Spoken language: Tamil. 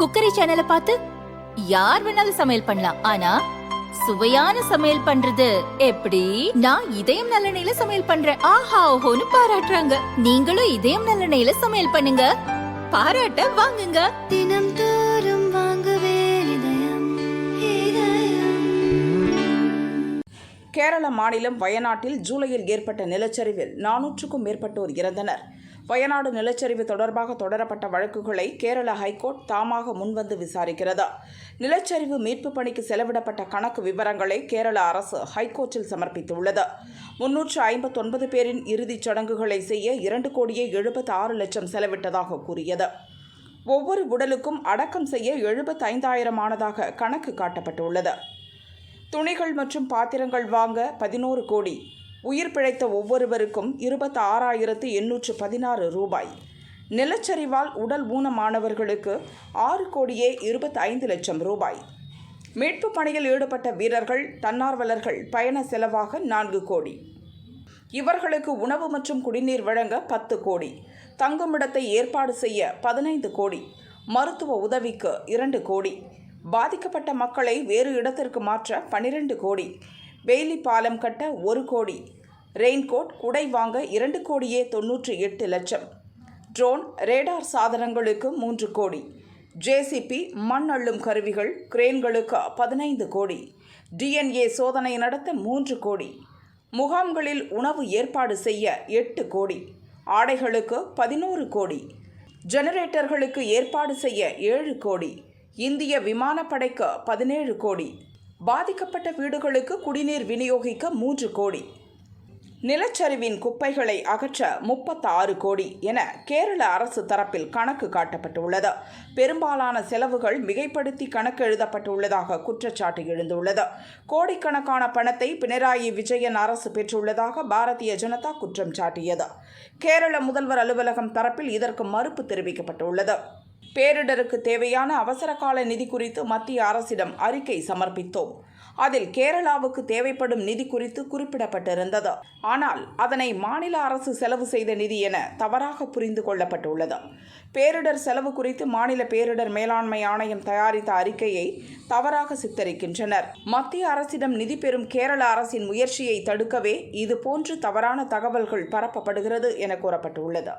குக்கரி சேனலை பார்த்து யார் வேணாலும் சமையல் பண்ணலாம். ஆனா சுவையான சமையல் பண்றது எப்படி? நான் இதயம் நல்லெண்ணெயில சமையல் பண்றேன். ஆஹா ஓஹோன்னு பாராட்டுறாங்க. நீங்களும் இதயம் நல்லெண்ணெயில சமையல் பண்ணுங்க. பாராட்ட வாங்குங்க. தினம் தோறும் வாங்குவே இதயம் இதயம். கேரள மாநிலம் வயநாட்டில் ஜூலையில் ஏற்பட்ட நிலச்சரிவில் நானூற்றுக்கும் மேற்பட்டோர் இறந்தனர். வயநாடு நிலச்சரிவு தொடர்பாக தொடரப்பட்ட வழக்குகளை கேரள ஹைகோர்ட் தாமாக முன்வந்து விசாரிக்கிறது. நிலச்சரிவு மீட்புப் பணிக்கு செலவிடப்பட்ட கணக்கு விவரங்களை கேரள அரசு ஹைகோர்ட்டில் சமர்ப்பித்துள்ளது. முன்னூற்று ஐம்பத்தொன்பது பேரின் இறுதிச் சடங்குகளை செய்ய இரண்டு கோடியே எழுபத்தி ஆறு லட்சம் செலவிட்டதாக கூறியது. ஒவ்வொரு உடலுக்கும் அடக்கம் செய்ய எழுபத்தைந்தாயிரம் ஆனதாக கணக்கு காட்டப்பட்டுள்ளது. துணிகள் மற்றும் பாத்திரங்கள் வாங்க பதினோரு கோடி உயிர் பிழைத்த ஒவ்வொருவருக்கும் இருபத்தி ஆறாயிரத்து எண்ணூற்று பதினாறு ரூபாய். நிலச்சரிவால் உடல் ஊனமானவர்களுக்கு ஆறு கோடியே இருபத்தி ஐந்து லட்சம் ரூபாய். மீட்புப் பணியில் ஈடுபட்ட வீரர்கள் தன்னார்வலர்கள் பயண செலவாக நான்கு கோடி. இவர்களுக்கு உணவு மற்றும் குடிநீர் வழங்க பத்து கோடி. தங்குமிடத்தை ஏற்பாடு செய்ய பதினைந்து கோடி. மருத்துவ உதவிக்கு இரண்டு கோடி. பாதிக்கப்பட்ட மக்களை வேறு இடத்திற்கு மாற்ற பனிரெண்டு கோடி. வேலி பாலம் கட்ட ஒரு கோடி. ரெயின்கோட் குடை வாங்க இரண்டு கோடியே தொன்னூற்றி எட்டு லட்சம். ட்ரோன் ரேடார் சாதனங்களுக்கு மூன்று கோடி. ஜேசிபி மண் அள்ளும் கருவிகள் கிரேன்களுக்கு பதினைந்து கோடி. டிஎன்ஏ சோதனை நடத்த மூன்று கோடி. முகாம்களில் உணவு ஏற்பாடு செய்ய எட்டு கோடி. ஆடைகளுக்கு பதினோரு கோடி. ஜெனரேட்டர்களுக்கு ஏற்பாடு செய்ய ஏழு கோடி. இந்திய விமானப்படைக்கு பதினேழு கோடி. பாதிக்கப்பட்ட வீடுகளுக்கு குடிநீர் விநியோகிக்க மூன்று கோடி. நிலச்சரிவின் குப்பைகளை அகற்ற முப்பத்தாறு கோடி என கேரள அரசு தரப்பில் கணக்கு காட்டப்பட்டுள்ளது. பெரும்பாலான செலவுகள் மிகைப்படுத்தி கணக்கு எழுதப்பட்டுள்ளதாக குற்றச்சாட்டு எழுந்துள்ளது. கோடிக்கணக்கான பணத்தை பினராயி விஜயன் அரசு பெற்றுள்ளதாக பாரதிய ஜனதா குற்றம் சாட்டியது. கேரள முதல்வர் அலுவலகம் தரப்பில் இதற்கு மறுப்பு தெரிவிக்கப்பட்டுள்ளது. பேரிடருக்கு தேவையான அவசரகால நிதி குறித்து மத்திய அரசிடம் அறிக்கை சமர்ப்பித்தோம். அதில் கேரளாவுக்கு தேவைப்படும் நிதி குறித்து குறிப்பிடப்பட்டிருந்தது. ஆனால் அதனை மாநில அரசு செலவு செய்த நிதி என தவறாக புரிந்து கொள்ளப்பட்டுள்ளது. பேரிடர் செலவு குறித்து மாநில பேரிடர் மேலாண்மை ஆணையம் தயாரித்த அறிக்கையை தவறாக சித்தரிக்கின்றனர். மத்திய அரசிடம் நிதி பெறும் கேரள அரசின் முயற்சியை தடுக்கவே இதுபோன்று தவறான தகவல்கள் பரப்பப்படுகிறது என கூறப்பட்டுள்ளது.